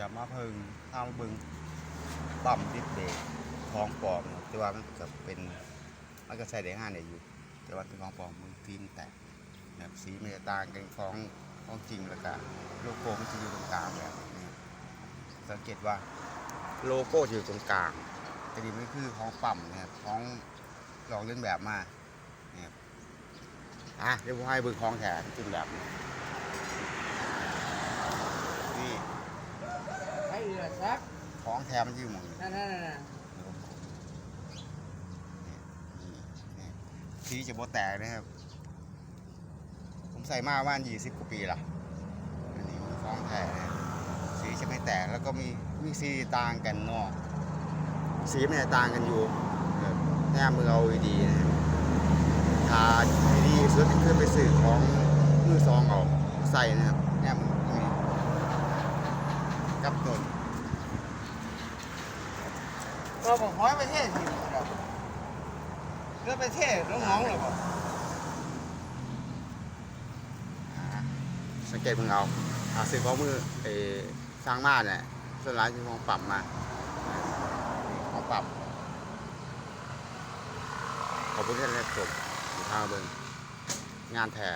จะมาเพิ่งทางเบึงปั๊มดิสเบรกของปลอมแต่ว่ามันก็เป็นมันก็ใช้ได้งานได้อยู่ แต่ว่าเป็นของปลอมมันฟิล์มแตกนะครับสีมันจะต่างกันของของจริงแล้วก็โลโก้มันจะอยู่ตรงกลางแบบนี้สังเกตว่าโลโก้อยู่ตรงกลางแต่นี่มันคือของปั๊มนะครับของลองเล่นแบบมาเนะครับอะเดี๋ยวผมให้บิ่งของแท้จริงแบบนี้ ให้เรือซัก ของแท้มันอยู่หมองนี้นั่นนั่นนั่นนี่สีจะโบแตกนะครับ ผมใส่มาว่านยี่สิบกว่าปีละอันนี้มันฟ้องแท้นะครับสีจะไม่แตกแล้วก็มีมีสีต่างกันเนาะสีมันจะต่างกันอยู่แบบแน่มือเอาดีๆนะครับถ้าดีๆสุดคือไปสื่อของมือซองเอาใส่นะครับแน่มือตรงนี้กับต้น เราบอกห้อยไปเทศสิครับเรือไปเทศน้องๆเลยบอ่าสังเกตมึงเอาอาซื้อของมือเออสร้างมาเนี่ยส่วนร้านคือของปรับมาของปรับขอบคุณที่ได้รับชมอยู่ทางเบิงงานแท้